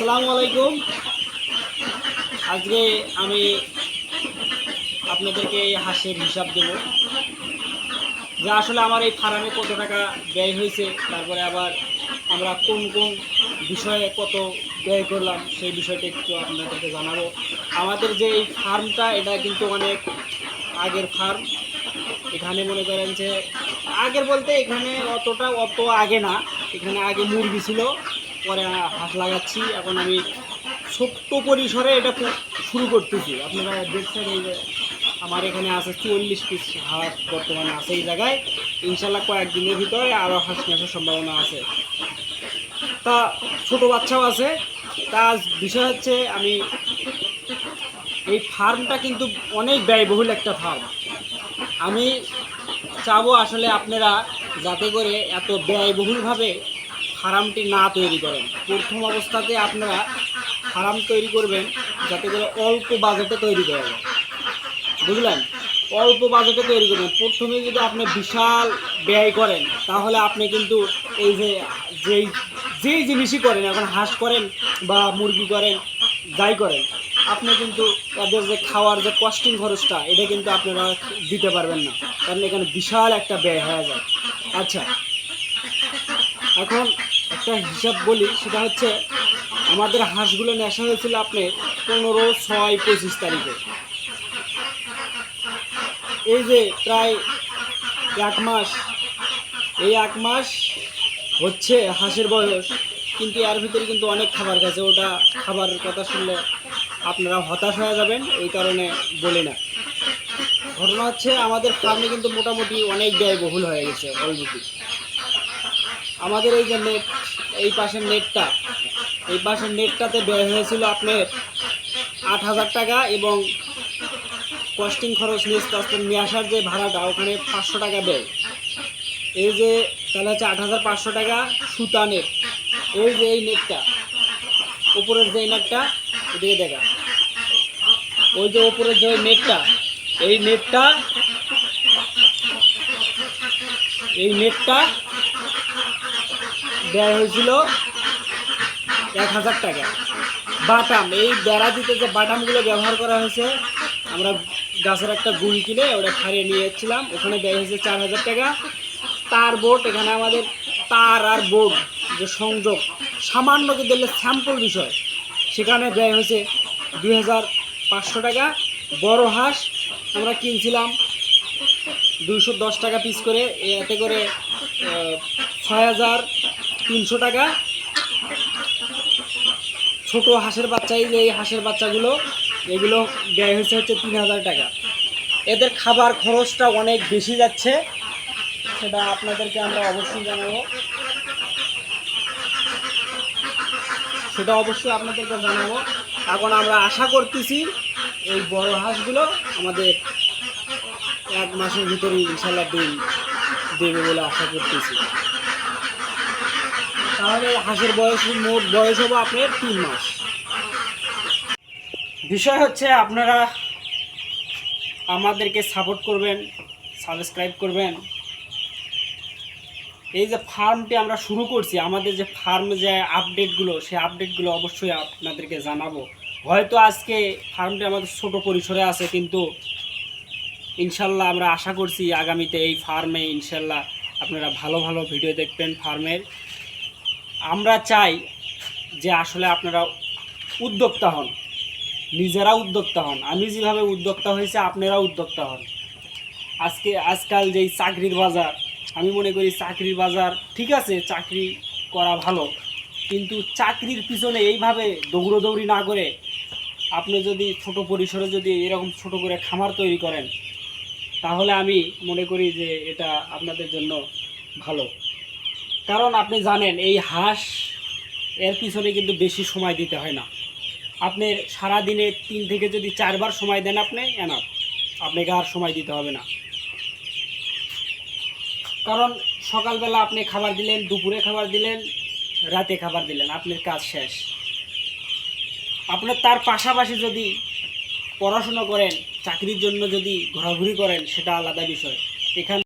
আসসালামু আলাইকুম। আজকে আমি আপনাদেরকে এই হাঁসের হিসাব দেব। যে আসলে আমার এই ফার্মে কত টাকা ব্যয় হয়েছে, তারপরে আবার আমরা কোন কোন বিষয়ে কত ব্যয় করলাম, সেই বিষয়টা একটু আপনাদেরকে জানাব। আমাদের যে এই ফার্মটা, এটা কিন্তু অনেক আগের ফার্ম। এখানে মনে করেন যে আগের বলতে এখানে অতটা অত আগে না, এখানে আগে মুরগি ছিল। পরে হাঁস লাগাচ্ছি। এখন আমি ছোট্ট পরিসরে এটা শুরু করতেছি। আপনারা দেখছেন এই যে আমার এখানে আছে চল্লিশ পিস হাঁস বর্তমানে আছে এই জায়গায়। ইনশাল্লাহ কয়েকদিনের ভিতরে আরও হাঁস আসার সম্ভাবনা আছে। তা ছোট বাচ্চাও আছে। তা বিষয় হচ্ছে আমি এই ফার্মটা কিন্তু অনেক ব্যয়বহুল একটা ফার্ম। আমি চাবো আসলে আপনারা যাতে করে এত ব্যয়বহুলভাবে ফার্মটি না তৈরি করেন। প্রথম অবস্থাতে আপনারা ফার্ম তৈরি করবেন যাতে করে অল্প বাজেটে তৈরি করা যায়। বুঝলেন? অল্প বাজেটে তৈরি করবেন। প্রথমে যদি আপনি বিশাল ব্যয় করেন, তাহলে আপনি কিন্তু এই যে, যেই যেই জিনিসই করেন, এখন হাঁস করেন বা মুরগি করেন, যাই করেন, আপনি কিন্তু তাদের যে খাওয়ার যে কস্টিং খরচটা, এটা কিন্তু আপনারা দিতে পারবেন না। কারণ এখানে বিশাল একটা ব্যয় হয়ে যায়। আচ্ছা। এখন একটা হিসাব বলি, সেটা হচ্ছে আমাদের হাঁসগুলো নেশা হয়েছিল আপনি পনেরো, ছয়, পঁচিশ তারিখে। এই যে প্রায় এক মাস, এই এক মাস হচ্ছে হাঁসের বয়স, কিন্তু এর ভিতরে কিন্তু অনেক খাবার খাচ্ছে ওটা খাবারের কথা শুনলে আপনারা হতাশ হয়ে যাবেন, এই কারণে বলি না। ঘটনা হচ্ছে আমাদের ফার্মে কিন্তু মোটামুটি অনেক ব্যয়বহুল হয়ে গেছে অলরেডি। আমাদের এই যে নেট এই পাশের নেটটা। এই পাশের নেটটাতে ব্যয় হয়েছিল আপনার আট হাজার টাকা এবং কস্টিং খরচ নিয়ে আস্তে নিয়ে আসার যে ভাড়াটা, ওখানে পাঁচশো টাকা ব্যয়। এই যে, তাহলে হচ্ছে আট হাজার পাঁচশো টাকা সুতা নেট। এই যে এই নেটটা উপরের যে নেটটা, এদিকে দেখা। ওই যে উপরের যে নেটটা, এই নেটটা এই নেটটা ব্যয় হয়েছিল এক হাজার টাকা। বাটাম, এই বেড়া দিতে যে বাটামগুলো ব্যবহার করা হয়েছে, আমরা গাছের একটা গুল কিনে ওটা ছাড়িয়ে নিয়ে যাচ্ছিলাম। ওখানে ব্যয় হয়েছে চার হাজার টাকা। তার বোর্ড, এখানে আমাদের তার আর বোর্ড, যে সংযোগ, সামান্য কিন্তু স্যাম্পল বিষয়, সেখানে ব্যয় হয়েছে দুই হাজার পাঁচশো টাকা। বড় হাঁস, আমরা কিনছিলাম দুইশো দশ টাকা পিস করে। এতে করে ছয় হাজার তিনশো টাকা। ছোট হাঁসের বাচ্চাই যে এই হাঁসের বাচ্চাগুলো, এগুলো ব্যয় হয়েছে হচ্ছে তিন হাজার টাকা। এদের খাবার খরচটা অনেক বেশি যাচ্ছে, সেটা আপনাদেরকে আমরা অবশ্যই জানাব। সেটা অবশ্যই আপনাদেরকে জানাব। এখন আমরা আশা করতেছি এই বড় হাঁসগুলো আমাদের এক মাসের ভিতরে ইনশাল্লাহ ডিম দেবে বলে আশা করতেছি। তাহলে হাঁসের বয়স মোট বয়স হবে আপনার তিন মাস। বিষয় হচ্ছে আপনারা আমাদেরকে সাপোর্ট করবেন সাবস্ক্রাইব করবেন। এই যে ফার্মটি আমরা শুরু করছি, আমাদের যে ফার্মে যে আপডেটগুলো সেই আপডেটগুলো অবশ্যই আপনাদেরকে জানাব। হয়তো আজকে ফার্মটি আমাদের ছোট পরিসরে আছে, কিন্তু ইনশাল্লাহ আমরা আশা করছি আগামীতে এই ফার্মে ইনশাল্লাহ আপনারা ভালো ভালো ভিডিও দেখবেন ফার্মের। আমরা চাই যে আসলে আপনারা উদ্যোক্তা হন। নিজেরা উদ্যোক্তা হন। আমি যেভাবে উদ্যোক্তা হয়েছে, আপনারা উদ্যোক্তা হন। আজকে, আজকাল যেই চাকরির বাজার, আমি মনে করি চাকরির বাজার ঠিক আছে, চাকরি করা ভালো, কিন্তু চাকরির পিছনে এইভাবে দৌড়োদৌড়ি না করে আপনি যদি ছোট পরিসরে যদি এরকম ছোট করে খামার তৈরি করেন, তাহলে আমি মনে করি যে এটা আপনাদের জন্য ভালো। কারণ আপনি জানেন, এই হাঁস এর পিছনে কিন্তু বেশি সময় দিতে হয় না। আপনি সারা দিনে তিন থেকে যদি চারবার সময় দেন আপনি এনাফ আপনাকে আর সময় দিতে হবে না। কারণ সকালবেলা আপনি খাবার দিলেন, দুপুরে খাবার দিলেন, রাতে খাবার দিলেন, আপনার কাজ শেষ। আপনার তার পাশাপাশি যদি পড়াশোনা করেন, চাকরির জন্য যদি ঘোরাঘুরি করেন, সেটা আলাদা বিষয়। এখানে